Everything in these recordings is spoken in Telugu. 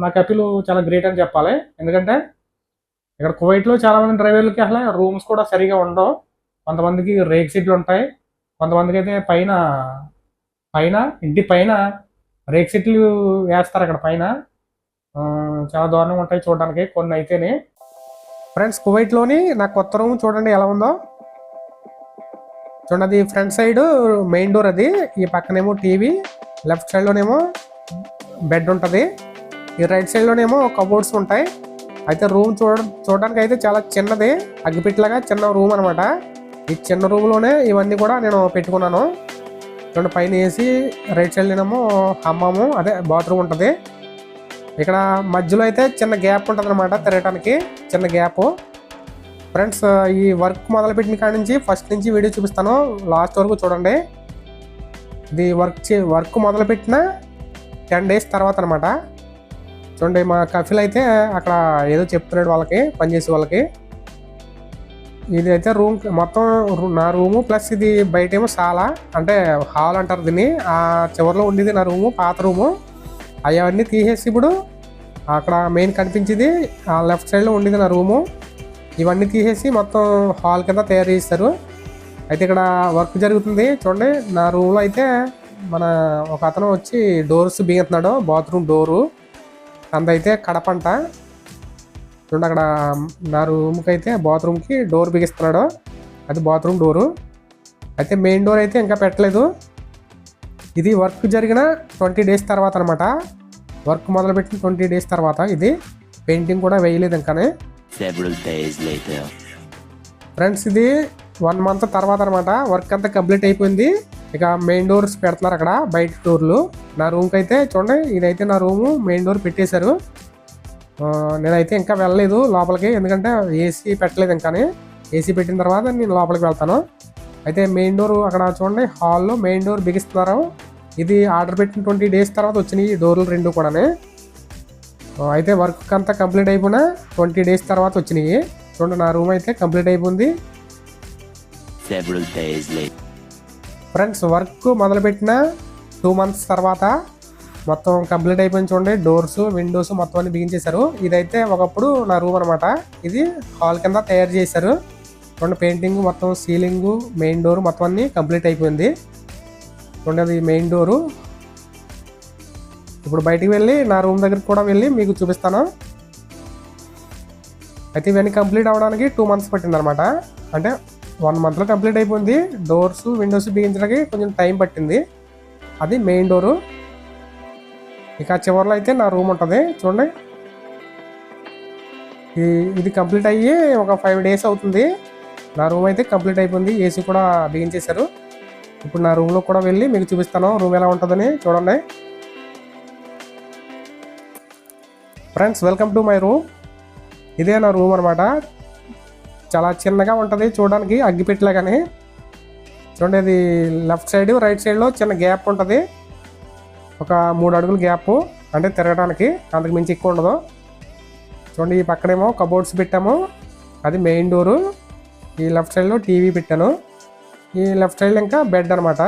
మా కపిల్ చాలా గ్రేట్ అని చెప్పాలి. ఎందుకంటే ఇక్కడ కువైట్లో చాలామంది డ్రైవర్లకి అసలు రూమ్స్ కూడా సరిగా ఉండవు. కొంతమందికి రేక్ సీట్లు ఉంటాయి. కొంతమందికి అయితే పైన పైన ఇంటి పైన రేక్ సీట్లు వేస్తారు అక్కడ పైన. చాలా దారుణంగా ఉంటాయి చూడడానికి కొన్ని అయితేనే. ఫ్రెండ్స్ కువైట్లోని నా కొత్త రూమ్ చూడండి ఎలా ఉందో. చూడండి అది ఫ్రంట్ సైడ్ మెయిన్ డోర్ అది. ఈ పక్కనేమో టీవీ లెఫ్ట్ సైడ్లోనేమో బెడ్ ఉంటుంది. ఈ రైట్ సైడ్లోనేమో కబోర్డ్స్ ఉంటాయి. అయితే రూమ్ చూడ చూడడానికి అయితే చాలా చిన్నది. అగ్గిపెట్టలాగా చిన్న రూమ్ అనమాట ఈ చిన్న రూమ్లోనే ఇవన్నీ కూడా నేను పెట్టుకున్నాను. రెండు పైన వేసి రైట్ సైడ్లోనేమో హమ్మాము అదే బాత్రూమ్ ఉంటుంది. ఇక్కడ మధ్యలో అయితే చిన్న గ్యాప్ ఉంటుంది అనమాట తిరగటానికి చిన్న గ్యాప్ ఫ్రెండ్స్ ఈ వర్క్ మొదలుపెట్టిన కాడి నుంచి ఫస్ట్ నుంచి వీడియో చూపిస్తాను. లాస్ట్ వరకు చూడండి. ఇది వర్క్ చే వర్క్ మొదలుపెట్టిన టెన్ డేస్ తర్వాత అనమాట చూడండి మా కఫిల్ అయితే అక్కడ ఏదో చెప్తున్నాడు వాళ్ళకి పనిచేసే వాళ్ళకి. ఇది అయితే రూమ్ మొత్తం నా రూము ప్లస్ ఇది బయట ఏమో సాలా అంటే హాల్ అంటారు దీన్ని. ఆ చివరిలో ఉండేది నా రూము పాత రూము. అవన్నీ తీసేసి ఇప్పుడు అక్కడ మెయిన్ కనిపించేది ఆ లెఫ్ట్ సైడ్లో ఉండేది నా రూము. ఇవన్నీ తీసేసి మొత్తం హాల్ కింద తయారు చేస్తారు అయితే ఇక్కడ వర్క్ జరుగుతుంది. చూడండి నా రూమ్లో అయితే మన ఒక అతను వచ్చి డోర్స్ బిగుతున్నాడు బాత్రూమ్ డోరు. అందైతే కడపంట. చూడండి అక్కడ నా రూమ్కి అయితే బాత్రూమ్కి డోర్ బిగిస్తున్నాడు. అది బాత్రూమ్ డోరు. అయితే మెయిన్ డోర్ అయితే ఇంకా పెట్టలేదు. ఇది వర్క్ జరిగిన ట్వంటీ డేస్ తర్వాత అనమాట వర్క్ మొదలుపెట్టిన ట్వంటీ డేస్ తర్వాత ఇది. పెయింటింగ్ కూడా వేయలేదు ఇంకానే. ఫ్రెండ్స్ ఇది వన్ మంత్ తర్వాత అనమాట వర్క్ అంతా కంప్లీట్ అయిపోయింది. ఇక మెయిన్ డోర్స్ పెడుతున్నారు అక్కడ బయట డోర్లు. నా రూమ్కి అయితే చూడండి ఇదైతే నా రూము మెయిన్ డోర్ పెట్టేశారు. నేనైతే ఇంకా వెళ్ళలేదు లోపలికి ఎందుకంటే ఏసీ పెట్టలేదు ఇంకానే ఏసీ పెట్టిన తర్వాత నేను లోపలికి వెళ్తాను. అయితే మెయిన్ డోర్ అక్కడ చూడండి హాల్లో మెయిన్ డోర్ బిగిస్తున్నారు. ఇది ఆర్డర్ పెట్టిన ట్వంటీ డేస్ తర్వాత వచ్చినాయి డోర్లు రెండు కూడానే. ఆ, అయితే వర్క్ అంతా కంప్లీట్ అయిపోయిన ట్వంటీ డేస్ తర్వాత వచ్చినాయి. చూడండి నా రూమ్ అయితే కంప్లీట్ అయిపోయింది. ఫ్రెండ్స్ వర్క్ మొదలుపెట్టిన టూ మంత్స్ తర్వాత మొత్తం కంప్లీట్ అయిపోయింది చూడండి. డోర్స్ విండోస్ మొత్తం అన్ని బిగించేశారు ఇదైతే ఒకప్పుడు నా రూమ్ అనమాట ఇది హాల్ కింద తయారు చేశారు. చూడండి పెయింటింగ్ మొత్తం సీలింగ్ మెయిన్ డోర్ మొత్తం అన్ని కంప్లీట్ అయిపోయింది. చూడండి అది మెయిన్ డోరు ఇప్పుడు బయటికి వెళ్ళి నా రూమ్ దగ్గరికి కూడా వెళ్ళి మీకు చూపిస్తాను. అయితే ఇవన్నీ కంప్లీట్ అవ్వడానికి టూ మంత్స్ పట్టింది అనమాట అంటే వన్ మంత్లో కంప్లీట్ అయిపోయింది. డోర్స్ విండోస్ బిగించడానికి కొంచెం టైం పట్టింది. అది మెయిన్ డోరు ఇక చివరిలో అయితే నా రూమ్ ఉంటుంది. చూడండి. ఈ- ఇది కంప్లీట్ అయ్యి ఒక ఫైవ్ డేస్ అవుతుంది. నా రూమ్ అయితే కంప్లీట్ అయిపోయింది. ఏసీ కూడా బిగించేశారు ఇప్పుడు నా రూమ్లో కూడా వెళ్ళి మీకు చూపిస్తాను. రూమ్ ఎలా ఉంటుందని చూడండి. Friends welcome to my room ఇదే నా రూమ్ అనమాట చాలా చిన్నగా ఉంటుంది చూడడానికి అగ్గిపెట్టలాగానే. చూడండి ఇది లెఫ్ట్ సైడ్ రైట్ సైడ్లో చిన్న గ్యాప్ ఉంటుంది. ఒక మూడు అడుగుల గ్యాప్ అంటే తిరగడానికి అంతకు మించి ఎక్కువ ఉండదు. చూడండి ఈ పక్కనేమో కబోర్డ్స్ పెట్టాము. అది మెయిన్ డోరు. ఈ లెఫ్ట్ సైడ్లో టీవీ పెట్టాను. ఈ లెఫ్ట్ సైడ్ ఇంకా బెడ్ అనమాట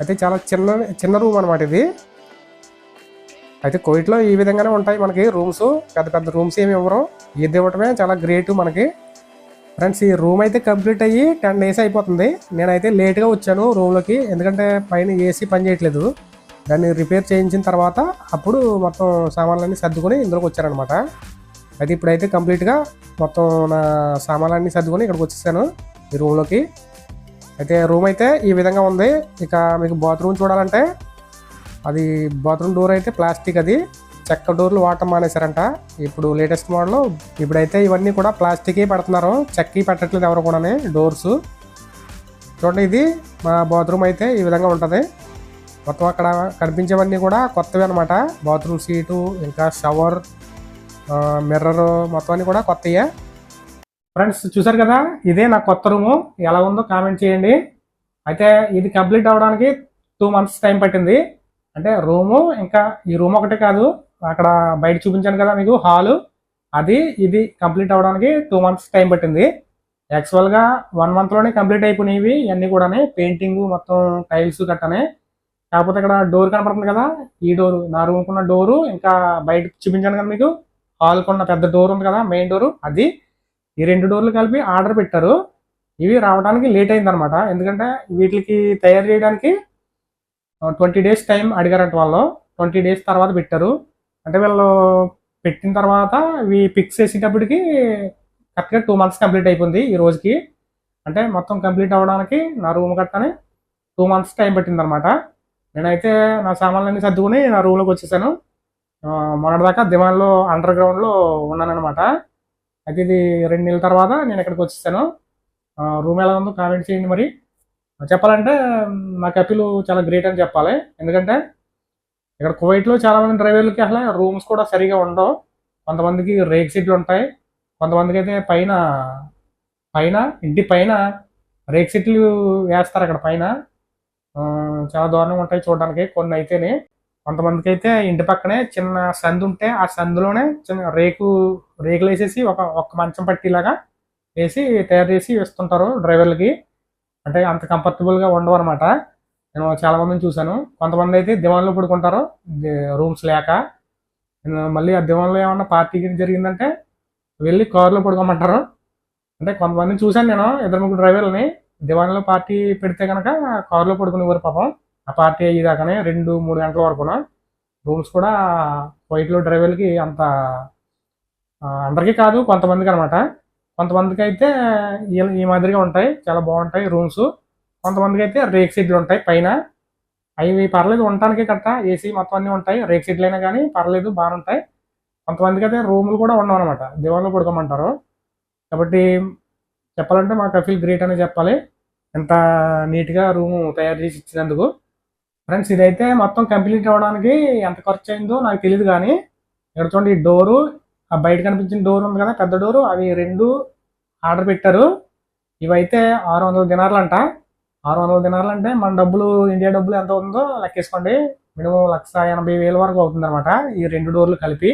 అయితే చాలా చిన్న చిన్న రూమ్ అనమాట ఇది. అయితే కోయిట్లో ఈ విధంగానే ఉంటాయి మనకి రూమ్స్. పెద్ద పెద్ద రూమ్స్ ఏమి ఇవ్వరు. ఇది ఇవ్వటమే చాలా గ్రేట్ మనకి. ఫ్రెండ్స్ ఈ రూమ్ అయితే కంప్లీట్ అయ్యి టెన్ డేస్ అయిపోతుంది. నేనైతే లేట్గా వచ్చాను రూమ్లోకి ఎందుకంటే పైన ఏసీ పని చేయట్లేదు. దాన్ని రిపేర్ చేయించిన తర్వాత అప్పుడు మొత్తం సామాన్లన్నీ సర్దుకొని ఇందులోకి వచ్చారనమాట అయితే ఇప్పుడైతే కంప్లీట్గా మొత్తం నా సామాన్లన్నీ సర్దుకొని ఇక్కడికి వచ్చేసాను ఈ రూమ్లోకి అయితే రూమ్ అయితే ఈ విధంగా ఉంది. ఇక మీకు బాత్రూమ్ చూడాలంటే అది బాత్రూమ్ డోర్ అయితే ప్లాస్టిక్ అది. చెక్క డోర్లు వాడటం మానేశారంట. ఇప్పుడు లేటెస్ట్ మోడల్. ఇప్పుడైతే ఇవన్నీ కూడా ప్లాస్టిక్ పెడుతున్నారు. చెక్కి పెట్టట్లేదు ఎవరు కూడా డోర్స్. చూడండి ఇది మా బాత్రూమ్ అయితే ఈ విధంగా ఉంటుంది. మొత్తం అక్కడ కనిపించేవన్నీ కూడా కొత్తవి అనమాట బాత్రూమ్ సీటు ఇంకా షవర్ మిర్రర్ మొత్తం అన్నీ కూడా కొత్తయే. ఫ్రెండ్స్ చూసారు కదా? ఇదే నా కొత్త రూము. ఎలా ఉందో కామెంట్ చేయండి. అయితే ఇది కంప్లీట్ అవ్వడానికి టూ మంత్స్ టైం పట్టింది. అంటే రూము ఇంకా ఈ రూమ్ ఒకటే కాదు. అక్కడ బయట చూపించాను కదా మీకు హాలు. అది ఇది కంప్లీట్ అవ్వడానికి టూ మంత్స్ టైం పట్టింది. యాక్చువల్గా వన్ మంత్లోనే కంప్లీట్ అయిపోయినవి ఇవన్నీ కూడా పెయింటింగ్ మొత్తం టైల్స్ కట్టనే కాకపోతే ఇక్కడ డోర్ కనపడుతుంది కదా ఈ డోరు నా రూమ్కి ఉన్న డోరు ఇంకా బయట చూపించాను కదా మీకు హాల్కి ఉన్న పెద్ద డోర్ ఉంది కదా మెయిన్ డోరు అది. ఈ రెండు డోర్లు కలిపి ఆర్డర్ పెట్టారు. ఇవి రావడానికి లేట్ అయింది అనమాట ఎందుకంటే వీటికి తయారు చేయడానికి ట్వంటీ డేస్ టైం అడిగారంట వాళ్ళు. ట్వంటీ డేస్ తర్వాత పెట్టారు. అంటే వీళ్ళు పెట్టిన తర్వాత ఇవి పిక్స్ వేసేటప్పటికి కరెక్ట్గా టూ మంత్స్ కంప్లీట్ అయిపోయింది ఈ రోజుకి. అంటే మొత్తం కంప్లీట్ అవ్వడానికి నా రూమ్ కట్టని టూ మంత్స్ టైం పెట్టిందనమాట. నేనైతే నా సామాన్లన్నీ సర్దుకుని నా రూమ్లోకి వచ్చేసాను. మొన్నటిదాకా దివాన్లో అండర్ గ్రౌండ్లో ఉన్నానమాట అయితే ఇది రెండు నెలల తర్వాత నేను ఇక్కడికి వచ్చేసాను. రూమ్ ఎలా ఉందో కామెంట్ చేయండి మరి. చెప్పాలంటే నా కపిలు చాలా గ్రేట్ అని చెప్పాలి. ఎందుకంటే ఇక్కడ కువైట్లో చాలామంది డ్రైవర్లకి అసలు రూమ్స్ కూడా సరిగా ఉండవు. కొంతమందికి రేక్ సీట్లు ఉంటాయి. కొంతమందికి అయితే పైన పైన ఇంటి పైన రేక్ సీట్లు వేస్తారు అక్కడ పైన. చాలా దూరంగా ఉంటాయి చూడడానికి కొన్ని అయితేనే. కొంతమందికి అయితే ఇంటి పక్కనే చిన్న సందు ఉంటే ఆ సందులోనే చిన్న రేకు రేకులు వేసేసి ఒక ఒక్క మంచం పట్టిలాగా వేసి తయారు చేసి ఇస్తుంటారు డ్రైవర్లకి. అంటే అంత కంఫర్టబుల్గా ఉండవు అనమాట నేను చాలా మందిని చూశాను. కొంతమంది అయితే దివాన్లో పడుకుంటారు. రూమ్స్ లేక. నేను మళ్ళీ ఆ దివాన్లో ఏమన్నా పార్టీ జరిగిందంటే వెళ్ళి కార్లో పడుకోమంటారు. అంటే కొంతమందిని చూశాను నేను ఇద్దరు ముగ్గురు డ్రైవర్లని. దివాన్లో పార్టీ పెడితే కనుక కార్లో పడుకునేవారు పాపం. ఆ పార్టీ అయ్యేదాకానే రెండు మూడు గంటల వరకున రూమ్స్ కూడా వైట్లో డ్రైవర్లకి అంత అందరికీ కాదు కొంతమందికి అనమాట కొంతమందికి అయితే ఈ- ఈ మాదిరిగా ఉంటాయి. చాలా బాగుంటాయి రూమ్స్. కొంతమందికి అయితే రేక్ సీట్లు ఉంటాయి పైన. అవి పర్లేదు ఉండటానికి కట్ట. ఏసీ మొత్తం అన్నీ ఉంటాయి రేక్ సీట్లు అయినా కానీ పర్లేదు బాగానే ఉంటాయి. కొంతమందికి అయితే రూములు కూడా ఉండవు అనమాట దివాన్లో పడుకోమంటారు. కాబట్టి చెప్పాలంటే మా కఫీల్ గ్రేట్ అని చెప్పాలి. ఎంత నీట్గా రూమ్ తయారు చేసి ఇచ్చినందుకు. ఫ్రెండ్స్ ఇదైతే మొత్తం కంప్లీట్ అవ్వడానికి ఎంత ఖర్చు అయిందో నాకు తెలియదు కానీ ఇక్కడ చూడండి ఈ డోరు. ఆ బయట కనిపించిన డోర్ ఉంది కదా పెద్ద డోరు. అవి రెండు ఆర్డర్ పెట్టారు. ఇవైతే ఆరు వందల దినార్లు అంట ఆరు వందల దినార్లు అంటే మన డబ్బులు ఇండియా డబ్బులు ఎంత ఉందో లెక్కేసుకోండి. మినిమం లక్ష ఎనభై వేల వరకు అవుతుంది అనమాట ఈ రెండు డోర్లు కలిపి.